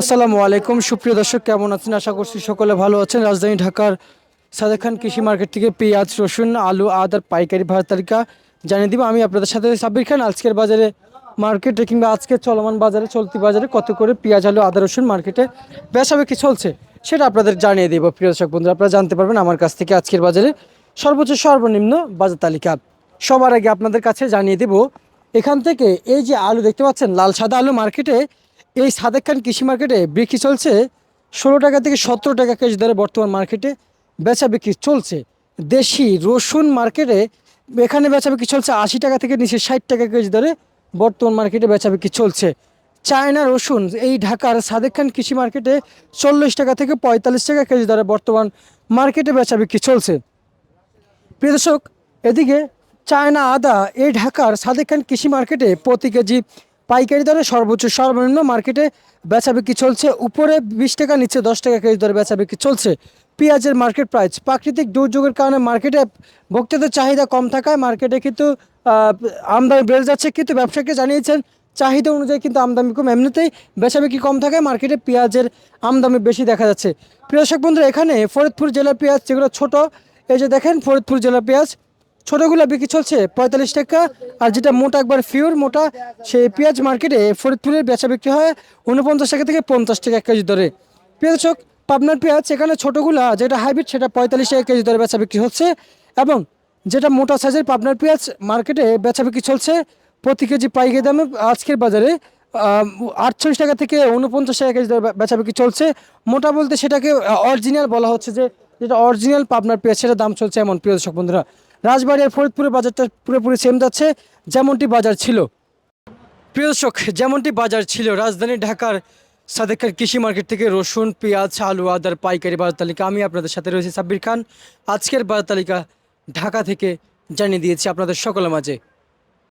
আসসালামু আলাইকুম। সুপ্রিয় দর্শক, কেমন আছেন? আশা করছি সকলে ভালো আছেন। রাজধানী ঢাকার সাদেক খান কৃষি মার্কেট থেকে পেঁয়াজ, রসুন, আলু আদার পাইকারি ভাড়া তালিকা জানিয়ে দিব। আমি আপনাদের সাথে সাব্বির খান। আজকের বাজারে মার্কেটে কিংবা আজকের চলমান বাজারে, চলতি বাজারে কত করে পেঁয়াজ, আলু, আদা, রসুন মার্কেটে বেসাবে কি চলছে সেটা আপনাদের জানিয়ে দেবো। প্রিয় দর্শক বন্ধুরা, আপনারা জানতে পারবেন আমার কাছ থেকে আজকের বাজারে সর্বোচ্চ সর্বনিম্ন বাজার তালিকা। সবার আগে আপনাদের কাছে জানিয়ে দেব, এখান থেকে এই যে আলু দেখতে পাচ্ছেন, লাল সাদা আলু মার্কেটে এই সাদেক খান কৃষি মার্কেটে বিক্রি চলছে ষোলো টাকা থেকে সতেরো টাকা কেজি দরে বর্তমান মার্কেটে বেচা বিক্রি চলছে। দেশি রসুন মার্কেটে এখানে বেচা বিক্রি চলছে আশি টাকা থেকে নিচে ষাট টাকা কেজি দরে বর্তমান মার্কেটে বেচা বিক্রি চলছে। চায়না রসুন, এই ঢাকার সাদেক খান কৃষি মার্কেটে চল্লিশ টাকা থেকে পঁয়তাল্লিশ টাকা কেজি দরে বর্তমান মার্কেটে বেচা বিক্রি চলছে। প্রিয় এদিকে চায়না আদা, এই ঢাকার সাদেক খান কৃষি মার্কেটে প্রতি কেজি পাইকারি দরে সর্বোচ্চ সর্বনিম্ন মার্কেটে বেচা বিক্রি চলছে। উপরে বিশ টাকা, নিচে দশ টাকা কেজি দরে বেচা বিক্রি চলছে। পেঁয়াজের মার্কেট প্রাইস, প্রাকৃতিক দুর্যোগের কারণে মার্কেটে ভোক্তাদের চাহিদা কম থাকায় মার্কেটে কিন্তু আমদানি বেড়ে যাচ্ছে। কিন্তু ব্যবসায়ীকে জানিয়েছেন, চাহিদা অনুযায়ী কিন্তু আমদানি কম। এমনিতেই বেচা বিক্রি কম থাকায় মার্কেটে পেঁয়াজের আমদানি বেশি দেখা যাচ্ছে। প্রিয় বন্ধুরা, এখানে ফরিদপুর জেলার পেঁয়াজ যেগুলো ছোট, এই যে দেখেন ফরিদপুর জেলার পেঁয়াজ। ছোটোগুলো বিক্রি চলছে, পঁয়তাল্লিশ টাকা। আর যেটা মোটা একবার ফিওর মোটা, সেই পেঁয়াজ মার্কেটে ফরিদপুরে বেচা বিক্রি হয় উনপঞ্চাশ টাকা থেকে পঞ্চাশ টাকা এক কেজি দরে। প্রিয় দর্শক, পাবনার পেঁয়াজ, এখানে ছোটোগুলা, যেটা হাইব্রিড সেটা পঁয়তাল্লিশ টাকা কেজি দরে বেচা বিক্রি হচ্ছে। এবং যেটা মোটা সাইজের পাবনার পেঁয়াজ মার্কেটে বেচা বিক্রি চলছে, প্রতি কেজি পাইকারি দামে আজকের বাজারে আটচল্লিশ টাকা থেকে উনপঞ্চাশ টাকা কেজি বেচা বিক্রি চলছে। মোটা বলতে সেটাকে অরিজিনাল বলা হচ্ছে যে, যেটা অরিজিনাল পাবনার পেঁয়াজ সেটা দাম চলছে এমন, প্রিয় দর্শক বন্ধুরা। রাজবাড়ি আর ফরিদপুরের বাজারটা পুরোপুরি সেম যাচ্ছে যেমনটি বাজার ছিল। প্রিয় দর্শক, যেমনটি বাজার ছিল, রাজধানী ঢাকার সাদেকার কৃষি মার্কেট থেকে রসুন, পেঁয়াজ, আলু, আদার পাইকারি বাজার তালিকা আমি আপনাদের সাথে রয়েছি সাব্বির খান। আজকের বাজার তালিকা ঢাকা থেকে জানিয়ে দিয়েছি আপনাদের সকলের মাঝে।